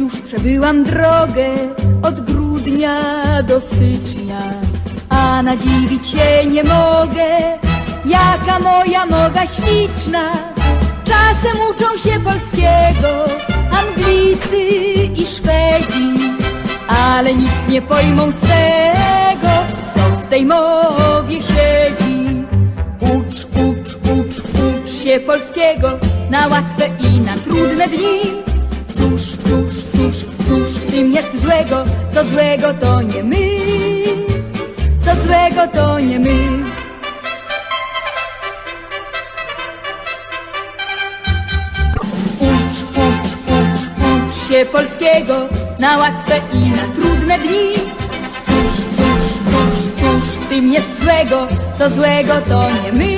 już przebyłam drogę od grudnia do stycznia, a nadziwić się nie mogę, jaka moja noga śliczna. Czasem uczą się polskiego Anglicy i Szwedzi, ale nic nie pojmą z tego, co w tej mowie siedzi. Ucz, ucz, ucz, ucz się polskiego na łatwe i na trudne dni. Cóż, cóż, cóż, cóż w tym jest złego, co złego to nie my, co złego to nie my. Ucz, ucz, ucz, ucz się polskiego na łatwe i na trudne dni. Cóż, cóż, cóż, cóż w tym jest złego, co złego to nie my,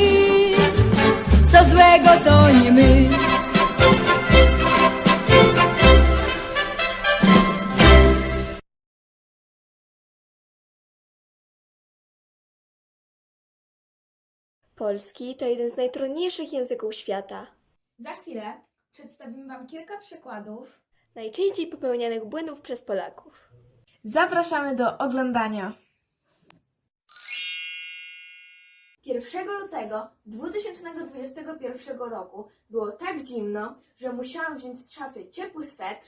co złego to nie my. Polski to jeden z najtrudniejszych języków świata. Za chwilę przedstawimy Wam kilka przykładów. Najczęściej popełnianych błędów przez Polaków. Zapraszamy do oglądania. 1 lutego 2021 roku było tak zimno, że musiałam wziąć z szafy ciepły swetr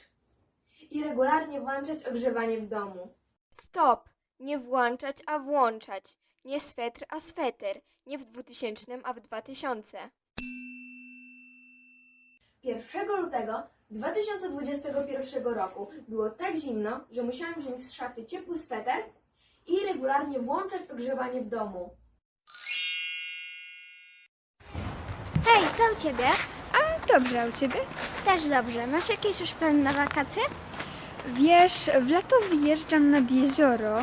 i regularnie włączać ogrzewanie w domu. Stop! Nie włączać, a włączać. Nie swetr, a sweter. Nie w 2000, a w 2000. 1 lutego 2021 roku było tak zimno, że musiałam wziąć z szafy ciepły sweter i regularnie włączać ogrzewanie w domu. Hej, co u ciebie? A dobrze, a u ciebie? Też dobrze. Masz jakieś już plany na wakacje? Wiesz, w lato wyjeżdżam nad jezioro.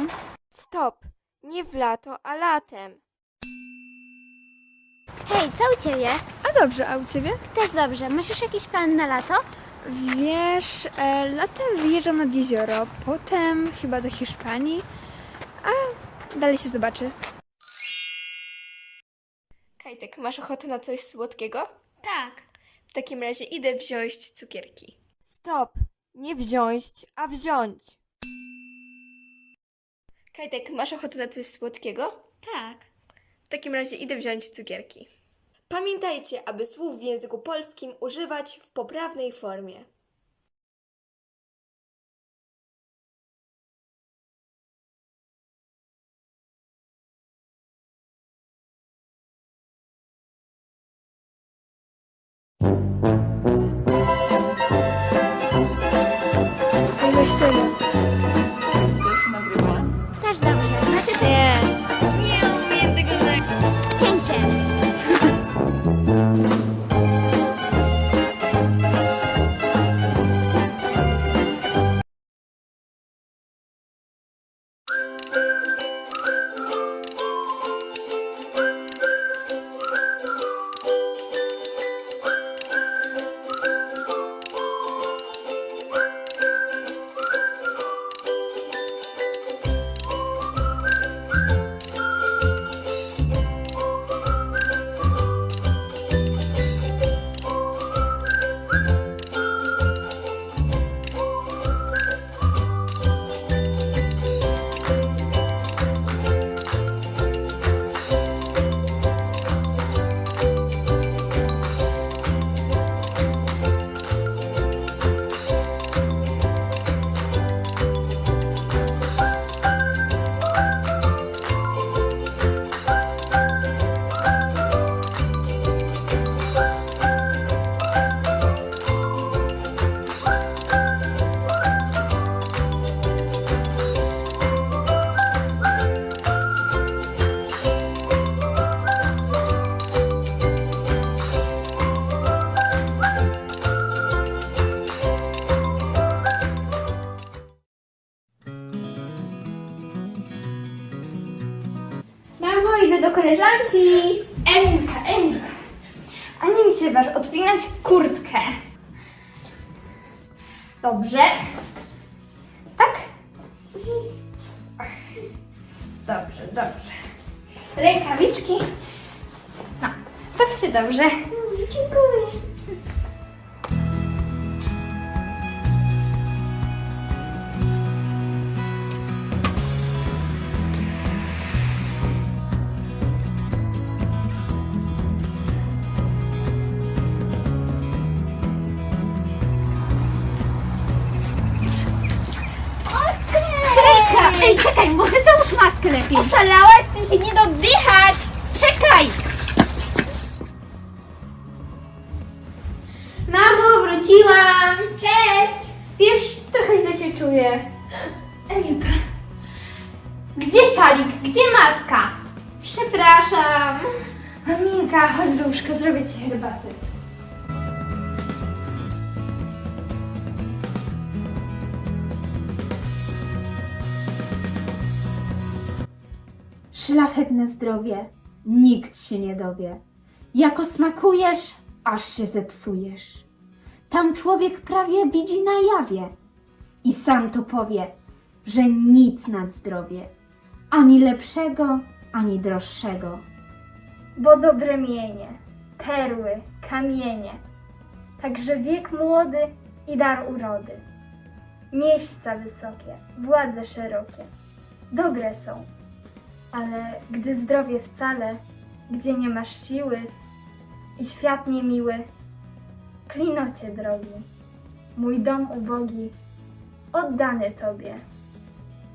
Stop! Nie w lato, a latem. Hej, co u ciebie? A dobrze, a u ciebie? Też dobrze. Masz już jakiś plan na lato? Wiesz, e, latem wyjeżdżam nad jezioro, potem chyba do Hiszpanii, a dalej się zobaczy. Kajtek, masz ochotę na coś słodkiego? Tak. W takim razie idę wziąć cukierki. Stop! Nie wziąć, a wziąć. Kajtek, masz ochotę na coś słodkiego? Tak. W takim razie idę wziąć cukierki. Pamiętajcie, aby słów w języku polskim używać w poprawnej formie. Yes. Koleżanki. Emilka, Emilka, a nie mi się waż odpinać kurtkę. Dobrze. Tak? Dobrze, dobrze. Rękawiczki. No, baw się dobrze. Dziękuję. Maskę lepiej. Oszalałaś? Tym się nie dodychać! Czekaj! Mamo, wróciłam! Cześć! Wiesz, trochę źle się czuję. Emilka. Gdzie szalik? Gdzie maska? Przepraszam. Emilka, chodź do łóżka, zrobię ci herbaty. Szlachetne zdrowie, nikt się nie dowie. Jako smakujesz, aż się zepsujesz. Tam człowiek prawie widzi na jawie i sam to powie, że nic nad zdrowie, ani lepszego, ani droższego. Bo dobre mienie, perły, kamienie, także wiek młody i dar urody. Miejsca wysokie, władze szerokie, dobre są, ale gdy zdrowie wcale, gdzie nie masz siły i świat niemiły, klinocie drogi, mój dom ubogi, oddany Tobie,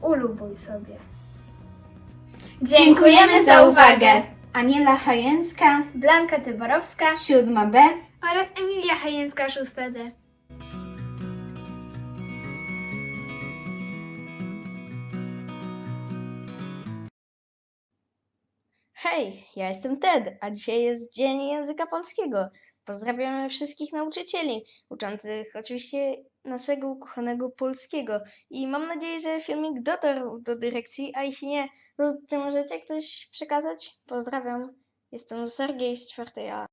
ulubuj sobie. Dziękujemy za uwagę. Aniela Hajęcka, Blanka Tyborowska 7B. oraz Emilia Hajęcka 6D. Hej, ja jestem Ted, a dzisiaj jest Dzień Języka Polskiego. Pozdrawiamy wszystkich nauczycieli, uczących oczywiście naszego ukochanego polskiego. I mam nadzieję, że filmik dotarł do dyrekcji, a jeśli nie, to czy możecie ktoś przekazać? Pozdrawiam. Jestem Sergiej z 4A.